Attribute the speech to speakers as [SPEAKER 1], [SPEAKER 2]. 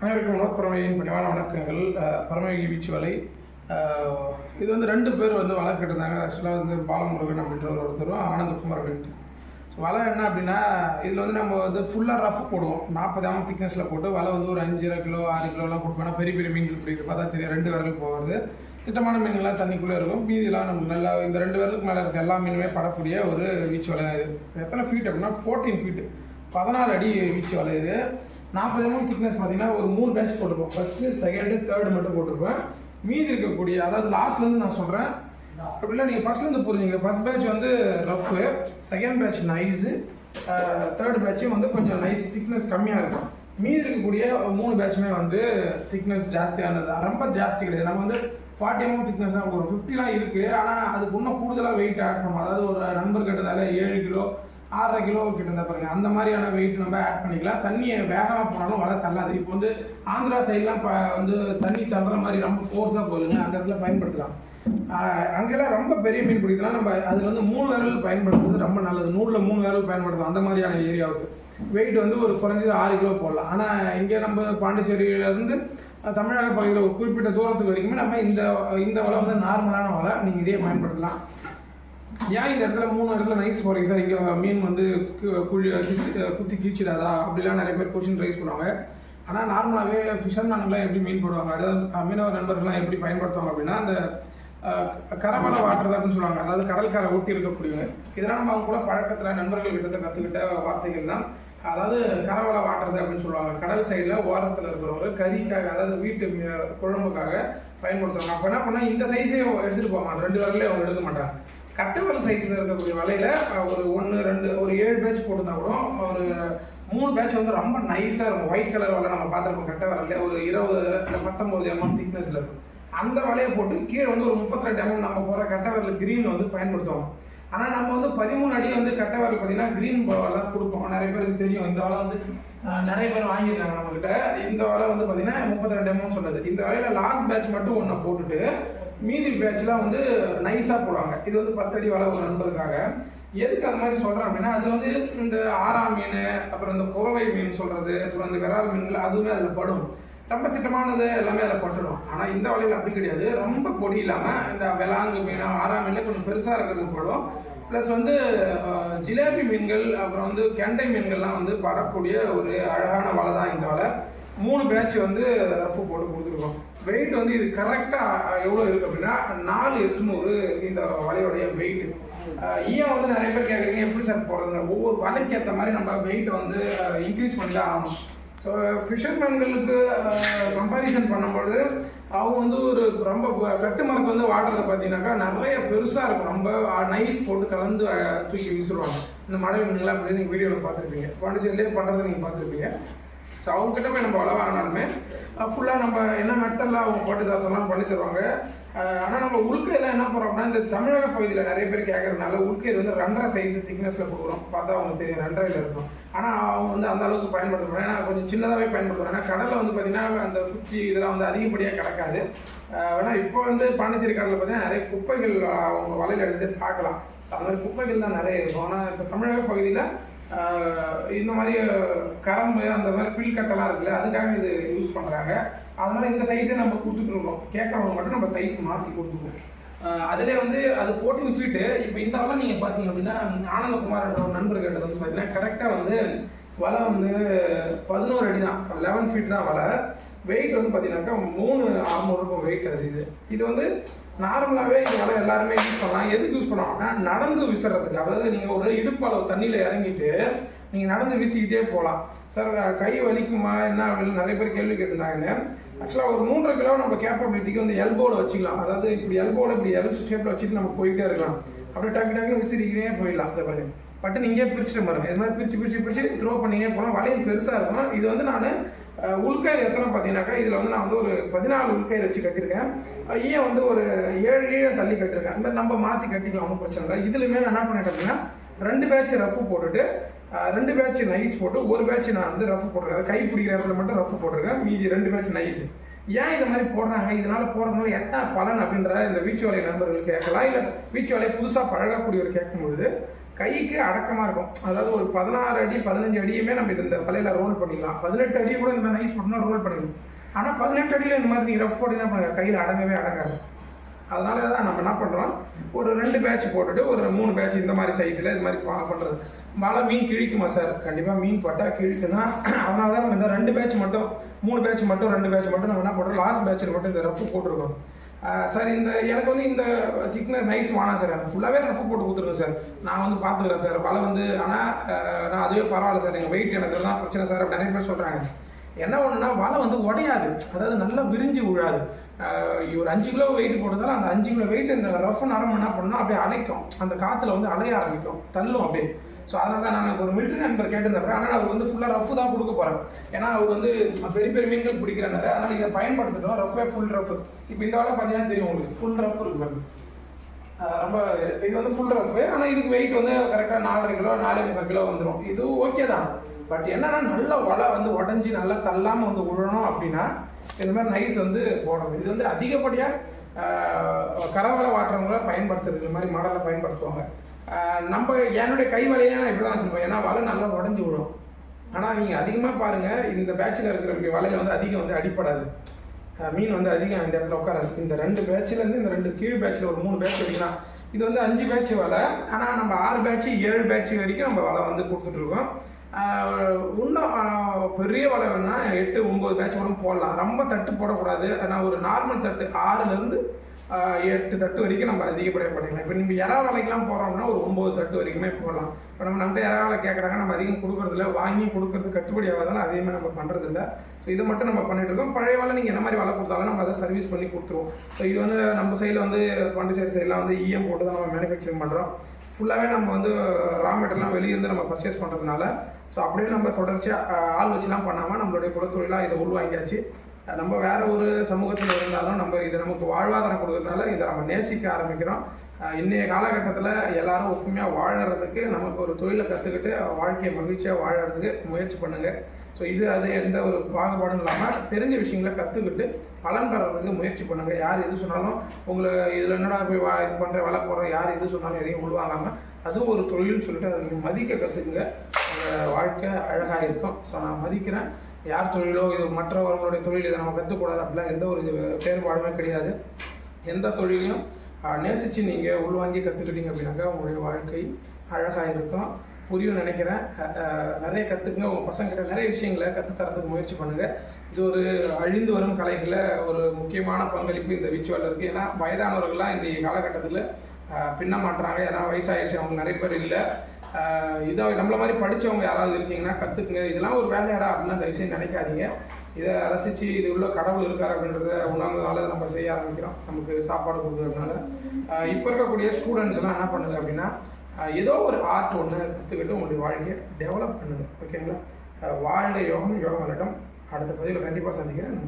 [SPEAKER 1] அனைவருக்கும் உணவுப்பறவையின் பணிவான வணக்கங்கள். அஹ், பரமயோகி பீச் வலை இது வந்து ரெண்டு பேர் வந்து வலை கட்டிருந்தாங்க. ஆக்சுவலாக வந்து பாலமுருகன் அப்படின்ற ஒரு ஒருத்தரும் ஆனந்தகுமார் அப்படின்ட்டு ஸோ வலை என்ன அப்படின்னா இதில் வந்து நம்ம வந்து ஃபுல்லாக ரஃப் போடுவோம். நாற்பது ஆம் திக்னஸில் போட்டு வலை வந்து ஒரு அஞ்சரை கிலோ ஆறு கிலோலாம் கொடுப்போம்னா பெரிய பெரிய மீன்கள் பிடிக்கிற பார்த்தா தெரியும் ரெண்டு விரல் போகிறது திட்டமான மீன்கள்லாம் தண்ணிக்குள்ளே இருக்கும். மீதிலாம் நமக்கு நல்லா இந்த ரெண்டு விரலுக்கு மேலே இருக்க எல்லா மீனுமே படக்கூடிய ஒரு வீச்சு வலை இது. எத்தனை ஃபீட் அப்படின்னா ஃபோர்டீன் ஃபீட்டு பதினாலு அடி வீச்சு வலை இது. நாற்பது mm எம்எம் திக்னஸ் பார்த்தீங்கன்னா ஒரு மூணு பேட்ச் போட்டிருப்போம் ஃபஸ்ட்டு செகண்டு தேர்டு மட்டும் போட்டிருப்பேன் மீதி இருக்கக்கூடிய அதாவது லாஸ்ட்லேருந்து நான் சொல்கிறேன் அப்படிலாம் நீங்கள் ஃபஸ்ட்லேருந்து புரிஞ்சுங்க. ஃபஸ்ட் பேட்ச் வந்து rough second batch nice third பேட்சும் வந்து கொஞ்சம் நைஸ் திக்னஸ் கம்மியாக இருக்கும். மீதி இருக்கக்கூடிய மூணு பேட்சுமே வந்து திக்னஸ் ஜாஸ்தியானது. ரொம்ப ஜாஸ்தி கிடையாது. நம்ம வந்து ஃபார்ட்டி எம்எம் திக்னஸ் தான் ஒரு ஃபிஃப்டிலாம் இருக்குது ஆனால் அதுக்கு இன்னும் கூடுதலாக வெயிட் ஆட் பண்ணுவோம் அதாவது ஒரு நண்பர் கிட்டதால ஏழு கிலோ ஆறரை கிலோ கிட்ட இருந்தா பாருங்க. அந்த மாதிரியான வெயிட் நம்ம ஆட் பண்ணிக்கலாம். தண்ணியை வேகமாக போனாலும் வலை தள்ளாது. இப்போ வந்து ஆந்திரா சைட்லாம் ப வந்து தண்ணி தள்ளுற மாதிரி ரொம்ப ஃபோர்ஸாக போகுதுங்க அந்த இடத்துல பயன்படுத்தலாம். அங்கெல்லாம் ரொம்ப பெரிய மீன் பிடிக்கலாம். நம்ம அதில் வந்து மூணு விரல் பயன்படுத்துறது ரொம்ப நல்லது. நூலில் மூணு விரல் பயன்படுத்தலாம். அந்த மாதிரியான ஏரியாவுக்கு வெயிட் வந்து ஒரு குறைஞ்சது ஆறு கிலோ போடலாம். ஆனால் இங்கே நம்ம பாண்டிச்சேரியிலேருந்து தமிழக பகுதியில் ஒரு குறிப்பிட்ட தூரத்துக்கு வரைக்குமே நம்ம இந்த இந்த வலை வந்து நார்மலான வலை நீங்கள் இதே பயன்படுத்தலாம். ஏன் இந்த இடத்துல மூணு இடத்துல நைஸ் போகிறீங்க சார் இங்கே மீன் வந்து கு- குழி குத்தி குத்தி கீச்சிடாதா அப்படிலாம் நிறைய பேர் கொஷின் ரைஸ் பண்ணுவாங்க. ஆனால் நார்மலாகவே ஃபிஷர்மேன்லாம் எப்படி மீன் போடுவாங்க? அதாவது மீனவர் மீனவ நண்பர்கள்லாம் எப்படி பயன்படுத்துவாங்க அப்படின்னா அந்த அஹ், வாட்டுறது அப்படின்னு சொல்லுவாங்க. அதாவது கடற்கரை ஒட்டி இருக்கக்கூடியவங்க இதெல்லாம் நம்ம அவங்க கூட பழக்கத்தில் நண்பர்கள் கிட்ட கற்றுக்கிட்ட வார்த்தைகள் தான். அதாவது கரவலை வாட்டுறது அப்படின்னு சொல்லுவாங்க. கடல் சைடில் ஓரத்தில் இருக்கிறவங்க கறிக்காக அதாவது வீட்டு குழம்புக்காக பயன்படுத்துவாங்க. அப்போ என்ன பண்ணால் இந்த சைஸே எடுத்துகிட்டு போவாங்க ரெண்டு வரலையும் அவங்க எடுக்க மாட்டாங்க. கட்டவல் சைஸில் இருக்கக்கூடிய வலையில் ஒரு ஒன்று ரெண்டு ஒரு ஏழு பேட்ச் போட்டிருந்தா கூட ஒரு மூணு பேட்ச் வந்து ரொம்ப நைஸாக இருக்கும். ஒயிட் கலர் வலை நம்ம பார்த்துருப்போம் கட்ட வரல ஒரு இருபது இல்லை பத்தொம்பது எம்எம் திக்னஸில் இருக்கும். அந்த வலையை போட்டு கீழே வந்து ஒரு முப்பத்தி எம்எம் நம்ம போகிற கட்ட வரல கிரீன் வந்து பயன்படுத்துவோம். ஆனால் நம்ம வந்து பதிமூணு அடி வந்து கட்ட பார்த்தீங்கன்னா க்ரீன் வலை கொடுப்போம். நிறைய பேருக்கு தெரியும். இந்த வலை வந்து நிறைய பேர் வாங்கியிருக்காங்க நம்மக்கிட்ட இந்த வலை வந்து பார்த்தீங்கன்னா முப்பத்தி ரெண்டு எம்எம் சொன்னது இந்த வலையில் லாஸ்ட் பேட்ச் மட்டும் ஒன்று போட்டுட்டு மீதி பேட்ச்லாம் வந்து நைஸாக போடுவாங்க. இது வந்து பத்தடி வலை ஒரு நண்பருக்காக. எதுக்கு அது மாதிரி சொல்கிறேன் அப்படின்னா அது வந்து இந்த ஆறா மீன் அப்புறம் இந்த குறவை மீன் சொல்கிறது அப்புறம் இந்த விரால் மீன்கள் அதுவுமே அதில் படும். ரொம்ப திட்டமானது எல்லாமே அதில் பட்டுடும். ஆனால் இந்த வலையில் அப்படி கிடையாது. ரொம்ப பொடி இல்லாமல் இந்த விலாங்கு மீன் ஆறா மீனில் கொஞ்சம் பெருசாக இருக்கிறது படும். ப்ளஸ் வந்து ஜிலேபி மீன்கள் அப்புறம் வந்து கெண்டை மீன்கள்லாம் வந்து படக்கூடிய ஒரு அழகான வலை தான் இந்த வலை. மூணு பேட்ச் வந்து ரஃப் போட்டு கொடுத்துருக்கோம். வெயிட் வந்து இது கரெக்டாக எவ்வளோ இருக்குது அப்படின்னா நாலு எட்டுநூறு இந்த வலையோடைய வெயிட் ஈயம் வந்து நிறைய பேர் கேட்குறீங்க எப்படி சார் போடுறது ஒவ்வொரு வலைக்கு ஏற்ற மாதிரி நம்ம வெயிட்டை வந்து இன்க்ரீஸ் பண்ணி தான் ஆகணும். ஸோ ஃபிஷர்மேன்களுக்கு கம்பாரிசன் பண்ணும்பொழுது அவங்க வந்து ஒரு ரொம்ப கட்டு வெட்டு வந்து வாடுறத பார்த்தீங்கன்னாக்கா நிறைய பெருசாக இருக்கும். ரொம்ப நைஸ் போட்டு கலந்து தூக்கி வீசுருவாங்க இந்த மழை மீன்லாம் அப்படி நீங்கள் வீடியோவில் பார்த்துருப்பீங்க. பாண்டிச்சேரியிலே பண்ணுறதை நீங்கள் பார்த்துருப்பீங்க. ஸோ அவங்ககிட்ட போய் நம்ம அளவாக ஆனாலுமே ஃபுல்லாக நம்ம என்ன மெத்தடில் அவங்க போட்டுதாசெல்லாம் பண்ணி தருவாங்க. ஆனால் நம்ம உள்கையில் என்ன பண்ணுறோம்னா அப்படின்னா இந்த தமிழக பகுதியில் நிறைய பேர் கேட்கறதுனால உள்கையில் வந்து ரெண்டரை சைஸ் திக்னஸில் கொடுக்குறோம். பார்த்தா அவங்களுக்கு தெரியும் ரெண்டரையில் இருக்கும். ஆனால் அவங்க வந்து அந்த அளவுக்கு பயன்படுத்துறாங்க ஏன்னா கொஞ்சம் சின்னதாகவே பயன்படுத்துறாங்க ஏன்னா கடலில் வந்து பார்த்தீங்கன்னா அந்த குச்சி இதெல்லாம் வந்து அதிகப்படியாக கிடக்காது. ஆனால் இப்போ வந்து பாண்டிச்சேரி கடலில் பார்த்தீங்கன்னா நிறைய குப்பைகள் அவங்க வலையில் எடுத்து பார்க்கலாம். அந்த மாதிரி குப்பைகள் தான் நிறைய இருக்கும். ஆனால் இப்போ தமிழக பகுதியில் இந்த மாதிரி கரம்பு அந்த மாதிரி பில்கட்டெல்லாம் இருக்குல்ல அதுக்காக இது யூஸ் பண்ணுறாங்க அதனால இந்த சைஸே நம்ம கொடுத்துட்டு இருக்கோம். கேட்குறவங்க மட்டும் நம்ம சைஸ் மாற்றி கொடுத்துருவோம் அதிலே வந்து அது ஃபோர்டீன் ஃபீட்டு இப்போ இந்த அளவு நீங்கள் பார்த்தீங்க அப்படின்னா ஆனந்தகுமார் ஒரு நண்பர் வந்து பார்த்தீங்கன்னா கரெக்டாக வந்து வலை வந்து பதினோரு அடி தான் லெவன் ஃபீட் தான் வலை. வெயிட் வந்து பார்த்தீங்கன்னாக்கா மூணு அறுநூறுக்கும் வெயிட் அது இது. இது வந்து நார்மலாகவே இதனால் எல்லாருமே யூஸ் பண்ணலாம். எதுக்கு யூஸ் பண்ணுவாங்கன்னா நடந்து விசுறதுக்கு. அதாவது நீங்கள் ஒரு இடுப்பு அளவு தண்ணியில் இறங்கிட்டு நீங்கள் நடந்து வீசிக்கிட்டே போகலாம். சார் கை வலிக்குமா? என்ன அப்படின்னு நிறைய பேர் கேள்வி கேட்டிருந்தாங்க ஆக்சுவலாக ஒரு மூன்றரை கிலோ நம்ம கேப்பபிலிட்டிக்கு வந்து எல்போவில் வச்சுக்கலாம். அதாவது இப்படி எல்போவில் இப்படி எல் ஷேப்பில் வச்சுட்டு நம்ம போயிட்டே இருக்கலாம். அப்படியே டக்கு டக்குன்னு விசிறிக்கிறே போயிடலாம். அந்த பாருங்க. பட்டு நீங்கள் பிரிச்சுட்டு பாருங்க. இது மாதிரி பிரிச்சு பிரிச்சு பிரிச்சு த்ரோ பண்ணினே போகலாம். வளையல் பெருசாக இருக்கும் இது வந்து நான் உள்கயிறு எத்தனை பார்த்தீங்கன்னாக்கா இதில் வந்து நான் வந்து ஒரு பதினாலு உள்கயிறு வச்சு கட்டியிருக்கேன். ஈயம் வந்து ஒரு ஏழு ஈழம் தள்ளி கட்டியிருக்கேன். இந்த நம்ம மாற்றி கட்டிக்கலாம் ஒன்றும் பிரச்சனை இல்லை. இதுலையுமே நான் என்ன பண்ணிட்டேன் அப்படின்னா ரெண்டு பேட்ச் ரஃப் போட்டுட்டு ரெண்டு பேட்ச் நைஸ் போட்டு ஒரு பேட்ச் நான் வந்து ரஃப் போட்டிருக்கேன். கை பிடிக்கிற இடத்துல மட்டும் ரஃப் போட்டிருக்கேன். மீதி ரெண்டு பேட்ச் நைஸ் ஏன் இந்த மாதிரி போடுறாங்க? இதனால போடுறதுனால என்ன பலன் அப்படின்ற இந்த வீச்சு வலை நண்பர்கள் கேட்கலாம். இல்லை வீச்சு வலையை புதுசாக பழகக்கூடியவர் கேட்கும்பொழுது கைக்கு அடக்கமாக இருக்கும். அதாவது ஒரு பதினாறு அடி பதினஞ்சு அடியுமே நம்ம இந்த வலையில் ரோல் பண்ணிக்கலாம். பதினெட்டு அடி கூட இந்த மாதிரி நைஸ் பண்ணால் ரோல் பண்ணிக்கலாம். ஆனால் பதினெட்டு அடியில் இந்த மாதிரி நீங்கள் ரஃப் என்ன பண்ணுங்க? கையில் அடங்கவே அடங்காது. அதனால தான் நம்ம என்ன பண்ணுறோம் ஒரு ரெண்டு பேட்ச் போட்டுட்டு ஒரு மூணு பேட்ச் இந்த மாதிரி சைஸில் இது மாதிரி பண்ணுறது வலை மீன் கிழிக்குமா சார் கண்டிப்பாக மீன் பட்டா கிழிக்கும் தான் அதனால தான் நம்ம இந்த ரெண்டு பேட்ச் மட்டும் மூணு பேட்ச் மட்டும் ரெண்டு பேட்ச் மட்டும் நம்ம என்ன பண்ணுறோம் லாஸ்ட் பேட்சில் மட்டும் இந்த ரஃப் போட்டிருக்கோம். சார் இந்த எனக்கு வந்து இந்த திக்னஸ் நைஸ் வேணாம் சார். எனக்கு ஃபுல்லாகவே ரஃப் போட்டு கொடுத்துருங்க சார். நான் வந்து பார்த்துக்கிறேன் சார். வலை வந்து ஆனால் நான் அதுவே பரவாயில்ல சார். எங்கள் வெயிட் எனக்கு தான் பிரச்சனை சார் அப்படி நிறைய பேர் சொல்கிறாங்க என்ன ஒன்றுனா வலை வந்து உடையாது. அதாவது நல்லா விரிஞ்சு விழாது ஒரு அஞ்சு கிலோ வெயிட் போட்டதால அந்த அஞ்சு கிலோ வெயிட் இந்த ரஃப் நரம் என்ன பண்ணால் அப்படியே அலைக்கும். அந்த காற்றுல வந்து அலைய ஆரம்பிக்கும். தள்ளும் அப்படியே. ஸோ அதனால தான் நான் ஒரு மிலிட்டரி நண்பர் கேட்டிருந்தப்ப ஆனால் அவர் வந்து ஃபுல்லாக ரஃப் தான் கொடுக்க போகிறேன் ஏன்னா அவர் வந்து பெரிய பெரிய மீன்கள் பிடிக்கிறனால அதனால் இதை பயன்படுத்திட்டோம். ரஃபே ஃபுல் ரஃப் இப்போ இந்த வேலை பார்த்தீங்கன்னா தெரியும் உங்களுக்கு. ஃபுல் ரஃப் இருக்கு ரொம்ப இது வந்து ஃபுல் ரஃப் ஆனால் இதுக்கு வெயிட் வந்து கரெக்டாக நாலரை கிலோ நாலே முக்கால் கிலோ வந்துடும் இது ஓகே தான். பட் என்னன்னா நல்ல வலை வந்து உடஞ்சி நல்லா தள்ளாமல் வந்து விழணும் அப்படின்னா இந்த மாதிரி நைஸ் வந்து போடணும். இது வந்து அதிகப்படியாக கரவலை வாட்டுறவங்கள பயன்படுத்துறது இந்த மாதிரி மாடலை பயன்படுத்துவாங்க. நம்ம என்னுடைய கை வலையில நான் இப்படி தான் வச்சுருப்பேன். ஏன்னா வலை நல்லா உடஞ்சி விடும் ஆனால் நீங்கள் அதிகமாக பாருங்கள் இந்த பேட்சில் இருக்கிற வலையில் வந்து அதிகம் வந்து அடிப்படாது மீன் வந்து அதிகம் இந்த இடத்துல உட்காராது. இந்த ரெண்டு பேட்ச்லேருந்து இந்த ரெண்டு கீழ் பேட்சில் ஒரு மூணு பேட்ச் வரைக்கும் இது வந்து அஞ்சு பேட்ச் வலை. ஆனால் நம்ம ஆறு பேட்ச்சு ஏழு பேட்ச் வரைக்கும் நம்ம வலை வந்து கொடுத்துட்ருக்கோம் இன்னும் பெரிய வலை வேணால் எட்டு ஒம்பது பேட்ச் கூட போடலாம். ரொம்ப தட்டு போடக்கூடாது. ஆனால் ஒரு நார்மல் தட்டு ஆறுலேருந்து எட்டு தட்டு வரைக்கும் நம்ம அதிகப்படியாக பண்ணிக்கலாம் இப்போ நம்ம இறா வலைக்கெல்லாம் போகிறோம்னா ஒரு ஒம்பது தட்டு வரைக்குமே போடலாம். இப்போ நம்ம நம்மகிட்ட இறா வலை கேட்குறாங்க நம்ம அதிகம் கொடுக்குறதில்ல. வாங்கி கொடுக்கறது கட்டுப்படி ஆகாதால அதிகமாக நம்ம பண்ணுறதில்ல ஸோ இதை மட்டும் நம்ம பண்ணிட்டு இருக்கோம். பழைய வலை நீங்கள் என்ன மாதிரி வலை கொடுத்தாலும் நம்ம அதை சர்வீஸ் பண்ணி கொடுத்துருவோம். ஸோ இது வந்து நம்ம சைடில் வந்து பாண்டிச்சேரி சைட்லாம் வந்து இஎம் போட்டு தான் நம்ம மேனுஃபேக்சரிங் பண்ணுறோம் ஃபுல்லாகவே நம்ம வந்து ரா மெட்டீரியல்லாம் வெளியிருந்து நம்ம பர்ச்சேஸ் பண்ணுறதுனால ஸோ அப்படியே நம்ம தொடர்ச்சியாக ஆள் வச்சுலாம் பண்ணாமல் நம்மளுடைய குலத்தொழிலாக இதை உள்வாங்கியாச்சு. நம்ம வேற ஒரு சமூகத்தில் இருந்தாலும் நம்ம இது நமக்கு வாழ்வாதாரம் கொடுக்கறதுனால இதை நம்ம நேசிக்க ஆரம்பிக்கிறோம். இன்றைய காலகட்டத்தில் எல்லாரும் ஒற்றுமையாக வாழறதுக்கு நமக்கு ஒரு தொழிலை கற்றுக்கிட்டு வாழ்க்கையை மகிழ்ச்சியாக வாழறதுக்கு முயற்சி பண்ணுங்கள் ஸோ இது அது எந்த ஒரு பாகுபாடும் இல்லாமல் தெரிஞ்ச விஷயங்களை கற்றுக்கிட்டு பலன் பெறறதுக்கு முயற்சி பண்ணுங்கள் யார் எது சொன்னாலும் உங்களை இதில் என்னடா போய் வா இது பண்ணுற வேலை போடுறேன் யார் எது சொன்னாலும் எதையும் உள்வாங்காமல் அதுவும் ஒரு தொழில்னு சொல்லிட்டு அதை நீங்கள் மதிக்க கற்றுக்குங்க உங்கள் வாழ்க்கை அழகாக இருக்கும். ஸோ நான் மதிக்கிறேன். யார் தொழிலோ இது மற்றவர்களுடைய தொழில் இதை நம்ம கற்றுக்கூடாது அப்படிலாம் எந்த ஒரு இது வேறுபாடுமே கிடையாது. எந்த தொழிலையும் நேசித்து நீங்கள் உள்வாங்கி கற்றுக்கிட்டீங்க அப்படின்னாக்கா உங்களுடைய வாழ்க்கை அழகாக இருக்கும். புரியும் நினைக்கிறேன். நிறைய கற்றுக்குங்க உங்கள் பசங்கிட்ட நிறைய விஷயங்களை கற்றுத்தரத்துக்கு முயற்சி பண்ணுங்கள் இது ஒரு அழிந்து வரும் கலைகளில் ஒரு முக்கியமான பங்களிப்பு இந்த விச்சுவலில் இருக்குது ஏன்னா வயதானவர்கள்லாம் இன்றைய காலகட்டத்தில் பின்ன மாட்டுறாங்க ஏன்னா வயசாகிடுச்சு அவங்க நிறைய பேர் இல்லை. இதை நம்மள மாதிரி படித்தவங்க யாராவது இருக்கீங்கன்னா கற்றுக்குங்க இதெல்லாம் ஒரு வேலையாடா அப்படிலாம் தயவுசெய்து நினைக்காதீங்க. இதை ரசித்து இது உள்ள கடவுள் இருக்கார் அப்படின்றத உணர்ந்ததுனால இதை நம்ம செய்ய ஆரம்பிக்கிறோம். நமக்கு சாப்பாடு கொடுக்குறதுனால. இப்போ இருக்கக்கூடிய ஸ்டூடெண்ட்ஸ் எல்லாம் என்ன பண்ணுங்க அப்படின்னா ஏதோ ஒரு ஆர்ட் ஒன்று கற்றுக்கிட்டு உங்களுடைய வாழ்க்கையை டெவலப் பண்ணுங்க ஓகேங்களா ஆஹ் வாழ்க யோகம் யோகம் விளக்கம் அடுத்த பதிவில் கண்டிப்பாக சந்திக்கிறேன்.